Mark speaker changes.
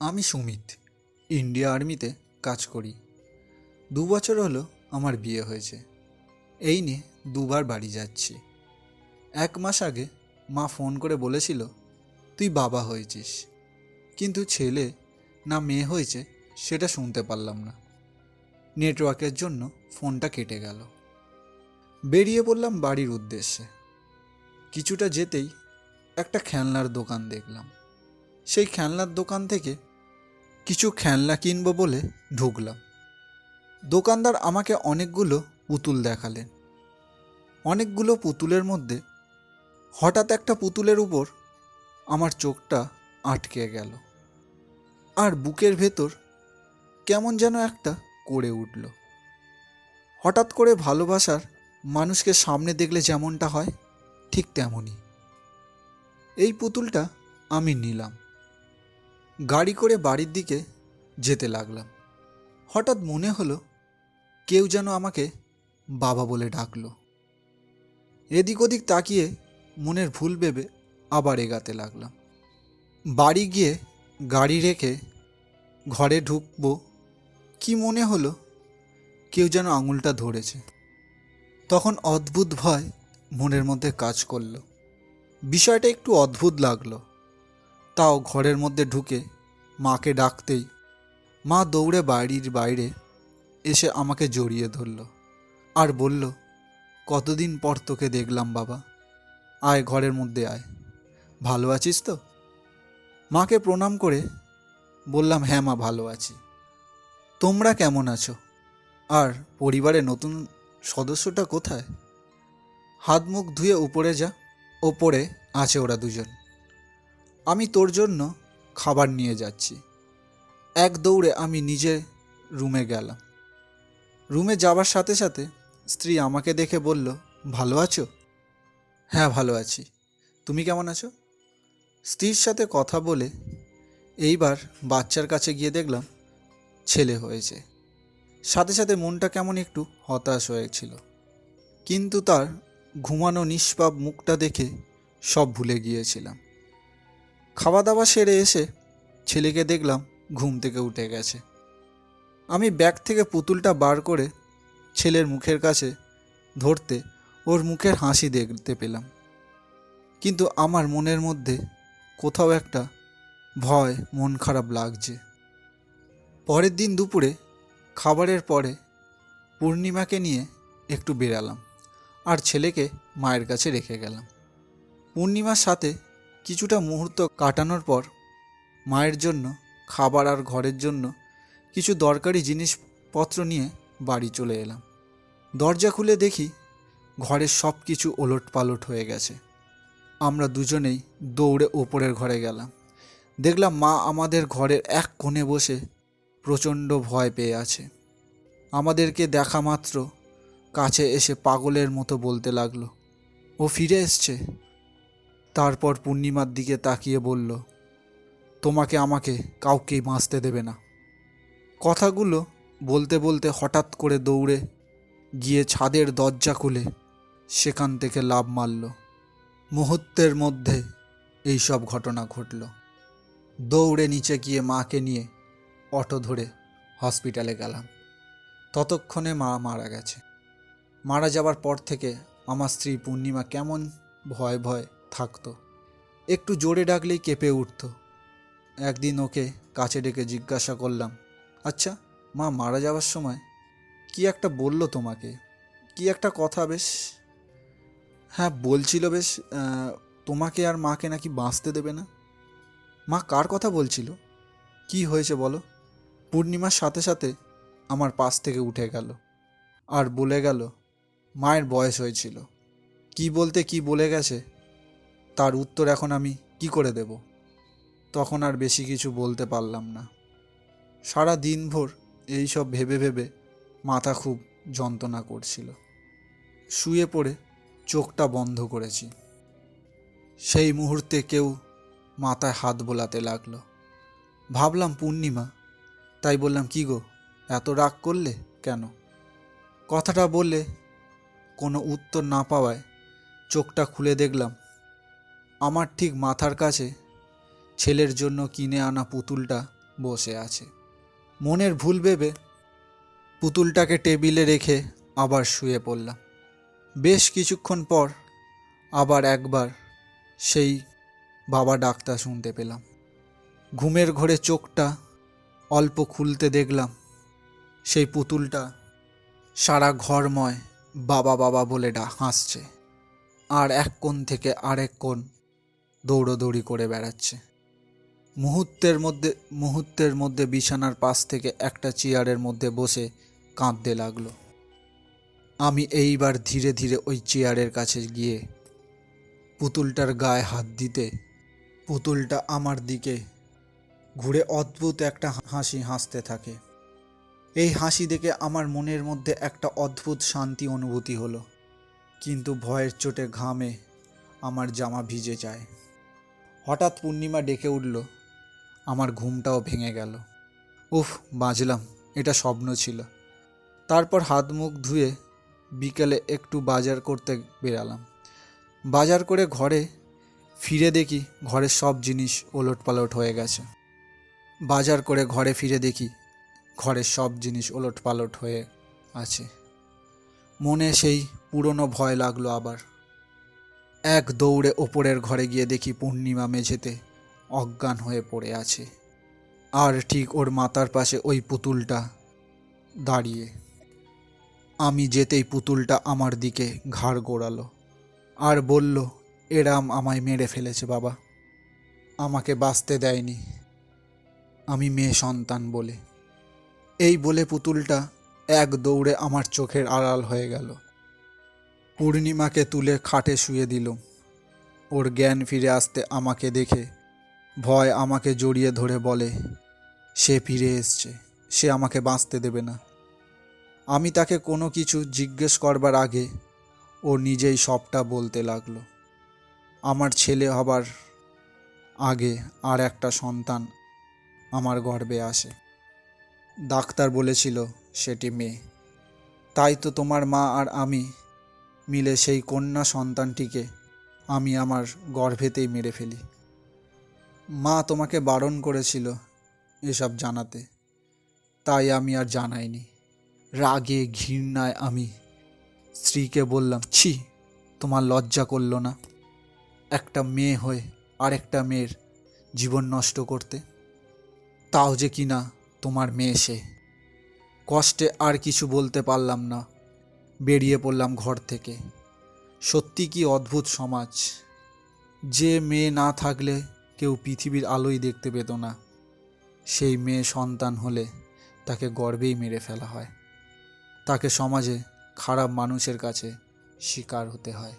Speaker 1: আমি সুমিত, ইন্ডিয়া আর্মিতে কাজ করি। দু বছর হলো আমার বিয়ে হয়েছে। এই নিয়ে দুবার বাড়ি যাচ্ছি। এক মাস আগে মা ফোন করে বলেছিল, তুই বাবা হয়েছিস। কিন্তু ছেলে না মেয়ে হয়েছে সেটা শুনতে পারলাম না। নেটওয়ার্কের জন্য ফোনটা কেটে গেল। বেরিয়ে পড়লাম বাড়ির উদ্দেশ্যে। কিছুটা যেতেই একটা খেলনার দোকান দেখলাম। সেই খেলনার দোকান থেকে কিছু খেলনা কিনব বলে ঢুকলাম। দোকানদার আমাকে অনেকগুলো পুতুল দেখালেন। অনেকগুলো পুতুলের মধ্যে হঠাৎ একটা পুতুলের উপর আমার চোখটা আটকে গেল আর বুকের ভেতর কেমন যেন একটা করে উঠল। হঠাৎ করে ভালোবাসার মানুষকে সামনে দেখলে যেমনটা হয় ঠিক তেমনই। এই পুতুলটা আমি নিলাম। গাড়ি করে বাড়ির দিকে যেতে লাগলাম। হঠাৎ মনে হলো কেউ যেন আমাকে বাবা বলে ডাকলো। এদিক ওদিক তাকিয়ে মনের ভুল ভেবে আবার এগাতে লাগলাম। বাড়ি গিয়ে গাড়ি রেখে ঘরে ঢুকবো কি মনে হলো কেউ যেন আঙুলটা ধরেছে। তখন অদ্ভুত ভয় মনের মধ্যে কাজ করল। বিষয়টা একটু অদ্ভুত লাগল। তাও ঘরের মধ্যে ঢুকে মাকে ডাকতেই মা দৌড়ে বাড়ির বাইরে এসে আমাকে জড়িয়ে ধরল আর বলল, কতদিন পর তোকে দেখলাম বাবা। আয় ঘরের মধ্যে আয়। ভালো আছিস তো? মাকে প্রণাম করে বললাম হ্যাঁ মা, ভালো আছি। তোমরা কেমন আছো? আর পরিবারে নতুন সদস্যটা কোথায়? হাত মুখ ধুয়ে উপরে যা, ওপরে আছে ওরা দুজন। আমি তোর জন্য খাবার নিয়ে যাচ্ছি। এক দৌড়ে আমি নিজে রুমে গেলাম। রুমে যাবার সাথে সাথে স্ত্রী আমাকে দেখে বলল, ভালো আছো? হ্যাঁ ভালো আছি। তুমি কেমন আছো? স্ত্রীর সাথে কথা বলে এইবার বাচ্চার কাছে গিয়ে দেখলাম ছেলে হয়েছে। সাথে সাথে মনটা কেমন একটু হতাশ হয়েছিল। কিন্তু তার ঘুমানো নিষ্পাপ মুখটা দেখে সব ভুলে গিয়েছিলাম। খাওয়া দাওয়া সেরে এসে ছেলেকে দেখলাম ঘুম থেকে উঠে গেছে। আমি ব্যাগ থেকে পুতুলটা বার করে ছেলের মুখের কাছে ধরতে ওর মুখের হাসি দেখতে পেলাম। কিন্তু আমার মনের মধ্যে কোথাও একটা ভয়, মন খারাপ লাগছে। পরের দিন দুপুরে খাবারের পরে পূর্ণিমাকে নিয়ে একটু বেরালাম আর ছেলেকে মায়ের কাছে রেখে গেলাম। পূর্ণিমার সাথে কিছুটা মুহূর্ত কাটানোর পর মায়ের জন্য, খাবার আর ঘরের জন্য কিছু দরকারি জিনিসপত্র নিয়ে বাড়ি চলে এলাম। দরজা খুলে দেখি ঘরের সব কিছু ওলট পালট হয়ে গেছে। আমরা দুজনেই দৌড়ে ওপরের ঘরে গেলাম। দেখলাম মা আমাদের ঘরের এক কোণে বসে প্রচণ্ড ভয় পেয়ে আছে। আমাদেরকে দেখা মাত্র কাছে এসে পাগলের মতো বলতে লাগল, ও ফিরে এসছে? তারপর পূর্ণিমার দিকে তাকিয়ে বলল, তোমাকে আমাকে কাউকেই বাঁচতে দেবে না। কথাগুলো বলতে বলতে হঠাৎ করে দৌড়ে গিয়ে ছাদের দরজা খুলে সেখান থেকে লাভ মারল। মুহূর্তের মধ্যে এই সব ঘটনা ঘটল। দৌড়ে নিচে গিয়ে মাকে নিয়ে অটো ধরে হসপিটালে গেলাম। ততক্ষণে মা মারা গেছে। মারা যাবার পর থেকে আমার স্ত্রী পূর্ণিমা কেমন ভয় ভয় থাকতো। একটু জোরে ডাকলেই কেঁপে উঠত। একদিন ওকে কাছে ডেকে জিজ্ঞাসা করলাম আচ্ছা মা মারা যাওয়ার সময় কি একটা বলল তোমাকে? কি একটা কথা বেশ? হ্যাঁ বলছিল বেশ তোমাকে আর মাকে নাকি বাঁচতে দেবে না। মা কার কথা বলছিল? কি হয়েছে বলো? পূর্ণিমার সাথে সাথে আমার পাশ থেকে উঠে গেল আর বলে গেল, মায়ের বয়স হয়েছিল। কি বলতে কি বলে গেছে? তার উত্তর এখন আমি কি করে দেব? তখন আর বেশি কিছু বলতে পারলাম না। সারা দিনভর এই সব ভেবে ভেবে মাথা খুব যন্ত্রণা করছিল। শুয়ে পড়ে চোখটা বন্ধ করেছি। সেই মুহূর্তে কেউ মাথায় হাত বোলাতে লাগল। ভাবলাম, পূর্ণিমা, তাই বললাম, কি গো, এত রাগ করলে কেন? কথাটা বলে কোনো উত্তর না পাওয়ায় চোখটা খুলে দেখলাম আমার ঠিক মাথার কাছে ছেলের জন্য কিনে আনা পুতুলটা বসে আছে। মনের ভুল ভেবে পুতুলটাকে টেবিলে রেখে আবার শুয়ে পড়লাম। বেশ কিছুক্ষণ পর আবার একবার সেই বাবা ডাক্তার শুনতে পেলাম। ঘুমের ঘরে চোখটা অল্প খুলতে দেখলাম সেই পুতুলটা সারা ঘরময় বাবা বাবা বলে ডা হাসছে। আর এক কোণ থেকে আরেক কোণ দৌড়োদৌড়ি করে বেড়াচ্ছে। মুহূর্তের মধ্যে মুহূর্তের মধ্যে বিছানার পাশ থেকে একটা চেয়ারের মধ্যে বসে কাঁদতে লাগল। আমি এইবার ধীরে ধীরে ওই চেয়ারের কাছে গিয়ে পুতুলটার গায়ে হাত দিতে, পুতুলটা আমার দিকে ঘুরে অদ্ভুত একটা হাসি হাসতে থাকে। এই হাসি দেখে আমার মনের মধ্যে একটা অদ্ভুত শান্তি অনুভূতি হলো। কিন্তু ভয়ের চোটে ঘামে আমার জামা ভিজে যায়। হঠাৎ পূর্ণিমা ডেকে উঠল। আমার ঘুমটাও ভেঙে গেল। উফ, বাঁচলাম, এটা স্বপ্ন ছিল। তারপর হাত মুখ ধুয়ে বিকেলে একটু বাজার করতে বেরালাম। বাজার করে ঘরে ফিরে দেখি ঘরের সব জিনিস ওলট পালট হয়ে গেছে। বাজার করে ঘরে ফিরে দেখি ঘরের সব জিনিস ওলট পালট হয়ে আছে। মনে সেই পুরনো ভয় লাগল আবার। এক দৌড়ে ওপরের ঘরে গিয়ে দেখি পূর্ণিমা মেঝেতে অজ্ঞান হয়ে পড়ে আছে। আর ঠিক ওর মাথার পাশে ওই পুতুলটা দাঁড়িয়ে। আমি যেতেই পুতুলটা আমার দিকে ঘাড় গোড়ালো আর বলল, এরাম আমায় মেরে ফেলেছে বাবা। আমাকে বাঁচতে দেয়নি। আমি মেয়ে সন্তান বলে। এই বলে পুতুলটা এক দৌড়ে আমার চোখের আড়াল হয়ে গেল। পূর্ণিমাকে তুলে খাটে শুয়ে দিল। ওর জ্ঞান ফিরে আসতে আমাকে দেখে, ভয় আমাকে জড়িয়ে ধরে বলে, সে ফিরে এসছে, সে আমাকে বাঁচতে দেবে না। আমি তাকে কোনো কিছু জিজ্ঞেস করবার আগে ও নিজেই সবটা বলতে লাগল। আমার ছেলে হবার আগে আর একটা সন্তান আমার গর্বে আসে। ডাক্তার বলেছিল, সেটি মেয়ে। তাই তো তোমার মা আর আমি মিলে সেই কন্যা সন্তানটিকে আমি আমার গর্ভেতেই মেরে ফেলি। মা তোমাকে বারণ করেছিল এসব জানাতে। তাই আমি আর জানাইনি। রাগে ঘৃণায় আমি স্ত্রীকে বললাম, ছি, তোমার লজ্জা করল না। একটা মেয়ে হয়ে আরেকটা মেয়ের জীবন নষ্ট করতে। তাও যে কিনা তোমার মেয়ে সে। কষ্টে আর কিছু বলতে পারলাম না। বেরিয়ে পড়লাম ঘর থেকে। সত্যি কি অদ্ভুত সমাজ। যে মেয়ে না থাকলে কেউ পৃথিবীর আলোই দেখতে পেত না। সেই মেয়ে সন্তান হলে তাকে গর্বেই মেরে ফেলা হয়। তাকে সমাজে খারাপ মানুষের কাছে শিকার হতে হয়।